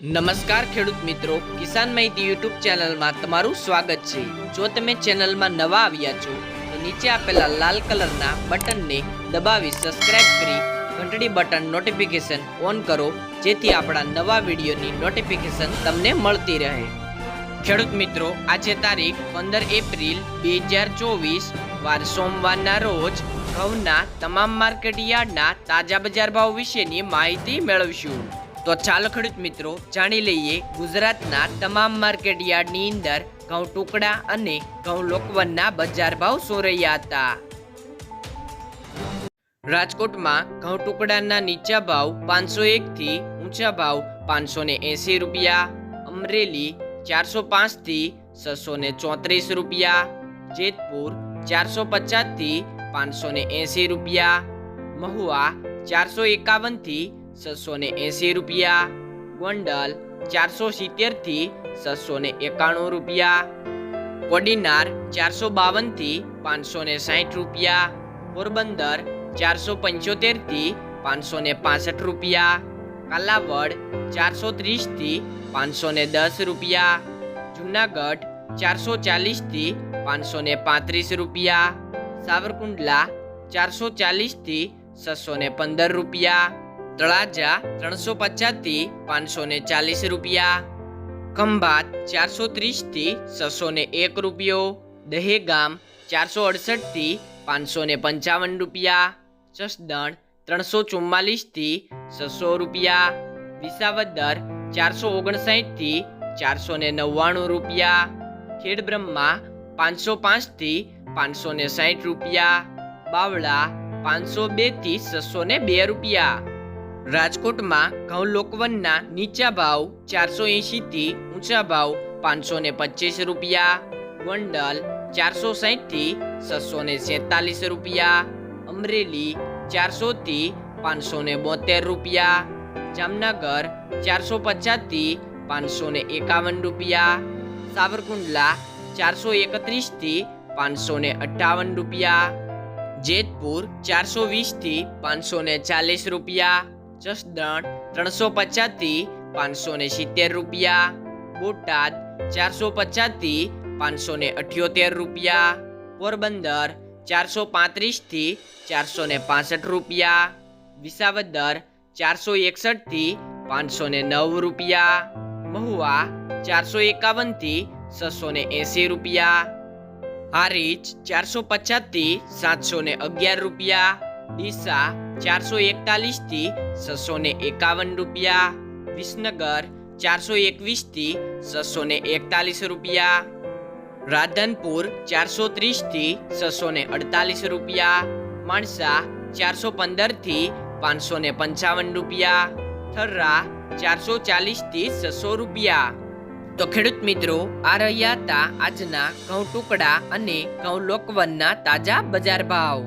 નમસ્કાર ખેડૂત મિત્રો, કિસાન માહિતી યુટ્યુબ ચેનલમાં તમારું સ્વાગત છે. જો તમે ચેનલમાં નવા આવ્યા છો, તો નીચે આપેલા લાલ કલરના બટનને દબાવી સબસ્ક્રાઇબ કરી ઘંટડી બટન નોટિફિકેશન ઓન કરો, જેથી આપણા નવા વિડીયોની નોટિફિકેશન તમને મળતી રહે. ખેડૂત મિત્રો, આજે તારીખ પંદર એપ્રિલ બે હજાર ચોવીસ, વાર સોમવારના રોજ ઘઉંના તમામ માર્કેટ યાર્ડના તાજા બજાર ભાવ વિશેની માહિતી મેળવશું. તો ચાલો ખેડૂત મિત્રો જાણી લઈએ ગુજરાતના તમામ માર્કેટ યાર્ડની અંદર ઘઉં ટુકડા અને ઘઉં લોકવનના બજાર ભાવ શું રહ્યા હતા? રાજકોટમાં ઘઉં ટુકડાના નીચા ભાવ પાંચસો એક થી ઊંચા ભાવ પાંચસો ને એસી રૂપિયા, અમરેલી ચારસો પાંચથી છસો ને ચોત્રીસ રૂપિયા, જેતપુર ચારસો પચાસથી પાંચસો ને એસી રૂપિયા, મહુવા ચારસો એકાવનથી છસો ને એસી રૂપિયા, ગોંડલ ચારસો સિત્તેરથી છસો ને એકાણું રૂપિયા, કોડીનાર ચારસો બાવનથી પાંચસો ને સાઠ રૂપિયા, પોરબંદર ચારસો પંચોતેરથી પાંચસો ને પાસઠ રૂપિયા, કાલાવડ ચારસો ત્રીસથી પાંચસો ને દસ રૂપિયા, જુનાગઢ ચારસો ચાલીસથી પાંચસો ને પાંત્રીસ રૂપિયા, સાવરકુંડલા ચારસો ચાલીસથી છસો ને પંદર રૂપિયા તળાજા ત્રણસો પચાસથી પાંચસો ને ચાલીસ રૂપિયા. ખંભાત ચારસો ત્રીસથી છસો ને એક રૂપિયો. દહેગામ ચારસો અડસઠથી પાંચસો ને પંચાવન રૂપિયા. જસદણ ત્રણસો ચુમ્માલીસથી છસો રૂપિયા. વિસાવદર ચારસો ઓગણસાઠથી ચારસો ને નવ્વાણું રૂપિયા. ખેડબ્રહ્મા પાંચસો પાંચથી પાંચસો ને સાઠ રૂપિયા. બાવળા પાંચસો બેથી છસો ને બે રૂપિયા. રાજકોટમાં ઘઉં લોકવનના નીચા ભાવ ચારસો એંશી થી ઊંચા ભાવ પાંચસો ને પચીસ રૂપિયા ગોંડલ ચારસો સાઠથી છસો ને સેતાલીસ રૂપિયા, અમરેલી ચારસો થી પાંચસો ને બોતેર રૂપિયા, જામનગર ચારસો પચાસથી પાંચસો ને એકાવન રૂપિયા, સાવરકુંડલા ચારસો એકત્રીસથી પાંચસો ને અઠ્ઠાવન રૂપિયા, જેતપુર ચારસો વીસથી પાંચસો ને ચાલીસ રૂપિયા જસદણ ત્રણસો પચાસથી પાંચસો ને સિત્તેર રૂપિયા. બોટાદ ચારસો પચાસથી પાંચસો ને અઠ્યોતેર રૂપિયા. પોરબંદર ચારસો પાંત્રીસથી ચારસો ને પાસઠ રૂપિયા. વિસાવદર ચારસો એકસઠથી પાંચસો ને નવ રૂપિયા. મહુવા ચારસો એકાવનથી છસો ને એંસી રૂપિયા. હારીચ ચારસો પચાસથી સાતસો ને અગિયાર રૂપિયા. ડીસા ચારસો એકતાલીસથી છસો ને એકાવન રૂપિયા, વિસનગર ચારસો એકવીસથી છસો ને એકતાલીસ રૂપિયા, રાધનપુર ચારસો ત્રીસથી છસો ને અડતાલીસ રૂપિયા, માણસા ચારસો પંદરથી પાંચસો ને પંચાવન રૂપિયા, થર્રા ચારસો ચાલીસથી છસો રૂપિયા. તો ખેડૂત મિત્રો, આ રહ્યા હતા આજના ઘઉં ટુકડા અને ઘઉં લોકવનના તાજા બજાર ભાવ.